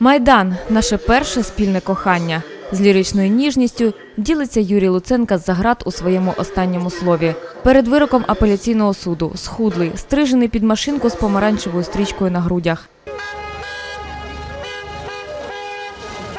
Майдан наше перше спільне кохання. З ліричною ніжністю ділиться Юрій Луценка з заград у своєму останньому слові. Перед вироком апеляційного суду схудлий, стрижений під машинку з помаранчевою стрічкою на грудях.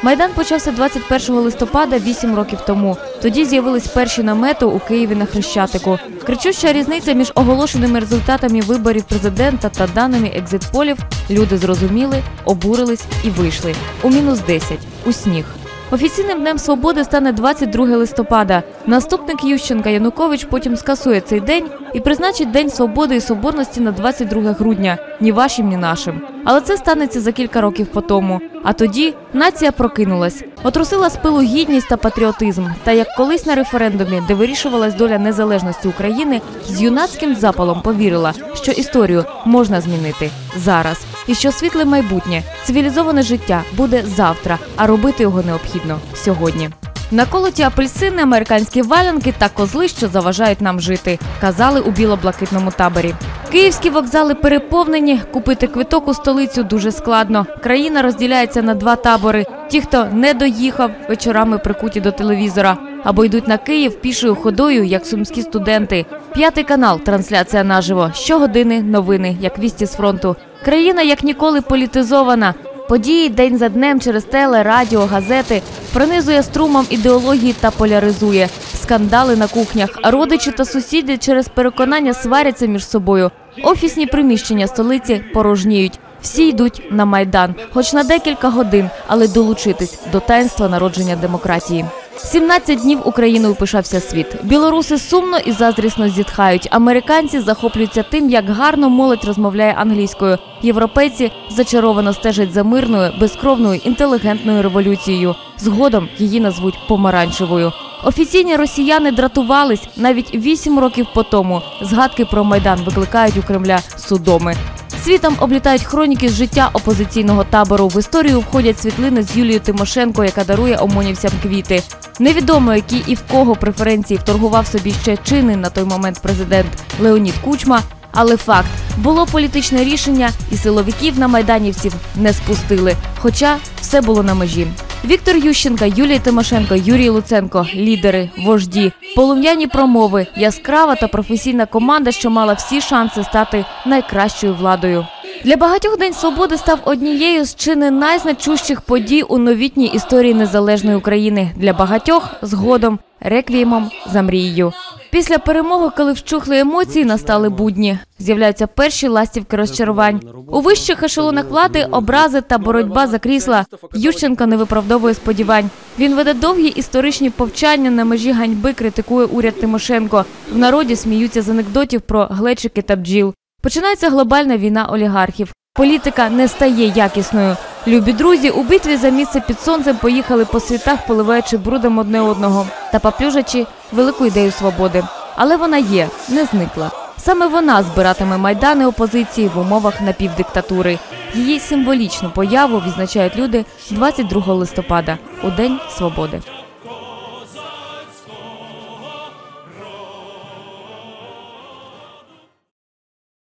Майдан почався 21 листопада 8 років тому. Тоді з'явились перші намети у Києві на Хрещатику. Кричуща різниця між оголошеними результатами виборів президента та даними екзитполів люди зрозуміли, обурились і вийшли. У мінус 10. у сніг. Офіційним днем свободи стане 22 листопада. Наступник Ющенка Янукович потім скасує цей день і призначить День свободи і соборності на 22 грудня. Ні вашим, ні нашим. Але це станеться за кілька років по тому. А тоді нація прокинулась, отрусила з пилу гідність та патріотизм. Та як колись на референдумі, де вирішувалась доля незалежності України, з юнацьким запалом повірила, що історію можна змінити зараз, і що світле майбутнє, цивілізоване життя буде завтра, а робити його необхідно сьогодні. Наколоті апельсини, американські валянки та козли, що заважають нам жити, казали у біло-блакитному таборі. Київські вокзали переповнені. Купити квиток у столицю дуже складно. Країна розділяється на два табори: ті, хто не доїхав, вечорами прикуті до телевізора, або йдуть на Київ пішою ходою, як сумські студенти. П'ятий канал, трансляція наживо. Щогодини новини, як вісті з фронту. Країна як ніколи політизована. Події день за днем через теле, радіо, газети пронизує струмом ідеології та поляризує. Скандали на кухнях, родичі та сусіди через переконання сваряться між собою. Офісні приміщення столиці порожніють. Всі йдуть на майдан, хоч на декілька годин, але долучитись до таїнства народження демократії. 17 днів Україною пишався світ. Білоруси сумно і заздрісно зітхають. Американці захоплюються тим, як гарно молодь розмовляє англійською. Європейці зачаровано стежать за мирною, безкровною, інтелігентною революцією. Згодом її назвуть помаранчевою. Офіційні росіяни дратувались навіть вісім років по тому. Згадки про майдан викликають у Кремля судоми. Світом облітають хроніки з життя опозиційного табору. В історію входять світлини з Юлією Тимошенко, яка дарує омонівцям квіти. Невідомо, які і в кого преференції вторгував собі ще чинний на той момент президент Леонід Кучма. Але факт було політичне рішення, і силовиків на майданівців не спустили. Хоча все було на межі. Віктор Ющенка, Юлія Тимошенко, Юрій Луценко лідери, вожді, полум'яні промови, яскрава та професійна команда, що мала всі шанси стати найкращою владою. Для багатьох День свободи став однією з чи не найзначущих подій у новітній історії незалежної України. Для багатьох згодом реквіємом за мрією. Після перемоги, коли вщухли емоції, настали будні. З'являються перші ластівки розчарувань. У вищих ешелонах влади образи та боротьба за крісла. Ющенко не виправдовує сподівань. Він веде довгі історичні повчання на межі ганьби, критикує уряд Тимошенко. В народі сміються з анекдотів про глечики та бджіл. Починається глобальна війна олігархів. Політика не стає якісною. Любі друзі у битві за місце під сонцем поїхали по світах, поливаючи брудом одне одного та поплюжачи велику ідею свободи. Але вона є, не зникла. Саме вона збиратиме майдани опозиції в умовах напівдиктатури. Її символічну появу відзначають люди 22 листопада у День Свободи.